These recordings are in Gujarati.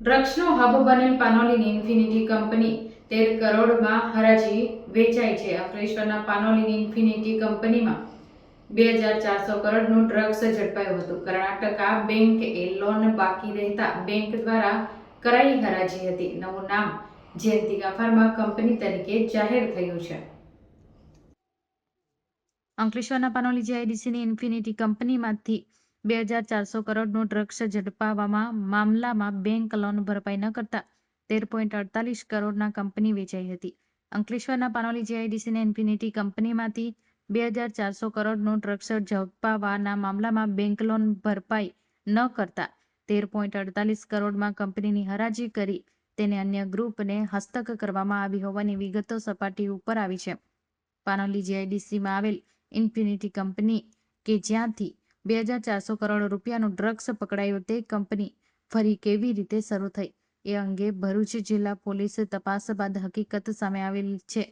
ડ્રગ્સનો હબ બનેલ પાનોલીની ઇન્ફિનિટી કંપની તેર કરોડમાં હરાજી વેચાઈ છે. અંકલેશ્વરના પાનોલીની ઇન્ફિનિટી કંપનીમાં બે હજાર ચારસો કરોડનું ડ્રગ્સ ઝડપાયું હતું. કર્ણાટકા બેંક એ લોન બાકી રહેતા બેંક દ્વારા કરાઈ હરાજી હતી. નવું નામ જયંતિકા ફાર્મા કંપની તરીકે જાહેર થયું છે. અંકલેશ્વરના પાનોલી જીઆઈડીસીની ઇન્ફિનિટી કંપનીમાંથી બે હજાર ચારસો કરોડનું ડ્રગ્સ ઝડપાવવામાં મામલામાં બેંક લોન ભરપાઈ ન કરતા તેર પોઈન્ટ અડતાલીસ કરોડના કંપની વેચાઈ હતી. અંકલેશ્વરના પાનોલી જીઆઈડીસીને ઇન્ફિનિટી કંપનીમાંથી બે હજાર ચારસો કરોડનું ડ્રગ્સ ઝડપાવવાના મામલામાં બેંક લોન ભરપાઈ ન કરતા તેર પોઈન્ટ અડતાલીસ કરોડમાં કંપનીની હરાજી કરી તેને અન્ય ગ્રુપને હસ્તક કરવામાં આવી હોવાની વિગતો સપાટી ઉપર આવી છે. પાનોલી જીઆઈડીસીમાં આવેલ ઇન્ફિનિટી કંપની કે જ્યાંથી બે હજાર ચારસો કરોડ રૂપિયાનું ડ્રગ્સ પકડાયું તે કંપની ફરી કેવી રીતે શરૂ થઈ? એ અંગે ભરૂચ જિલ્લા પોલીસ તપાસ બાદ હકીકત સામે આવેલી છે.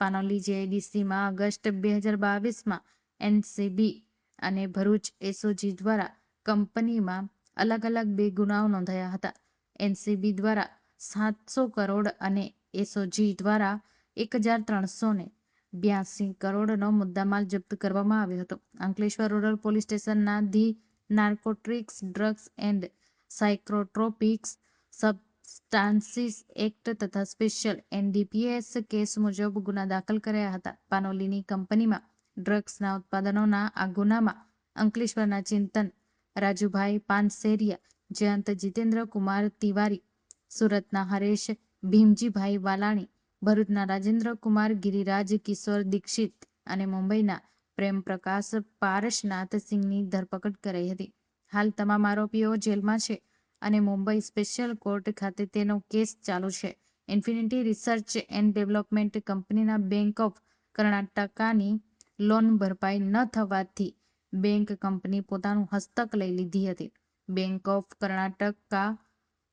પાનોલી જીઆઈડીસીમાં ઓગસ્ટ બે હજાર બાવીસમાં એનસીબી અને ભરૂચ એસઓજી દ્વારા કંપનીમાં અલગ અલગ બે ગુનાઓ નોંધાયા હતા. એનસીબી દ્વારા સાતસો કરોડ અને એસઓજી દ્વારા એક હજાર ત્રણસો ને બ્યાસી કરોડનો મુદ્દામાલ જપ્ત કરવામાં આવ્યો હતો. અંકલેશ્વર રૂરલ પોલીસ સ્ટેશનના the narcotics, drugs and psychotropic substances act તથા સ્પેશિયલ એનડીપીએસ કેસ મુજબ ગુના દાખલ કર્યા હતા. પાનોલીની કંપનીમાં ડ્રગ્સના ઉત્પાદનોના આ ગુનામાં અંકલેશ્વરના ચિંતન રાજુભાઈ પાનસેરિયા, જયંત જીતેન્દ્ર કુમાર તિવારી, સુરતના હરેશ ભીમજીભાઈ વાલાણી ભરૂચના રાજેન્દ્ર કુમાર ગિરિરાજ, કિશોર દીક્ષિત અને મુંબઈના પ્રેમ પ્રકાશ પારસનાથ સિંહની ધરપકડ કરાઈ હતી. હાલ તમામ આરોપીઓ જેલમાં છે અને મુંબઈ સ્પેશિયલ કોર્ટ ખાતે તેનો કેસ ચાલુ છે. ઇન્ફિનિટી રિસર્ચ એન્ડ ડેવલપમેન્ટ કંપનીના બેંક ઓફ કર્ણાટકાની લોન ભરપાઈ ન થવાથી બેંક કંપની પોતાનું હસ્તક લઈ લીધી હતી. બેંક ઓફ કર્ણાટકા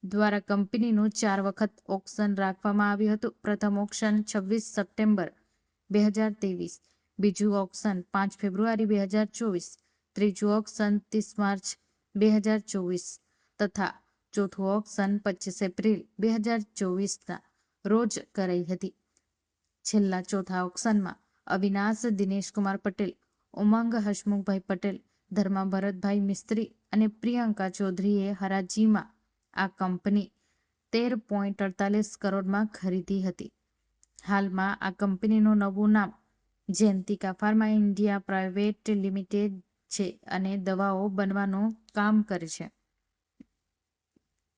દ્વારા કંપનીનું ચાર વખત ઓક્શન રાખવામાં આવ્યું હતું. પ્રથમ ઓક્શન છવ્વીસ સપ્ટેમ્બર બે હજાર ત્રેવીસ, બીજું ઓક્શન પાંચ ફેબ્રુઆરી બે હજાર ચોવીસ, ત્રીજું ઓક્શન ત્રીસ માર્ચ બે હજાર ચોવીસ તથા ચોથું ઓક્શન પચીસ એપ્રિલ બે હજાર ચોવીસના રોજ કરાઈ હતી. છેલ્લા ચોથા ઓક્શનમાં અવિનાશ દિનેશકુમાર પટેલ, ઉમંગ હસમુખભાઈ પટેલ ધર્મા ભરતભાઈ મિસ્ત્રી અને પ્રિયંકા ચૌધરીએ હરાજીમાં આ કંપની તેર પોઈન્ટ અડતાલીસ કરોડમાં ખરીદી હતી. હાલમાં આ કંપનીનું નવું નામ Jayantika pharma India private limited છે અને દવાઓ બનવાનું કામ કરે છે.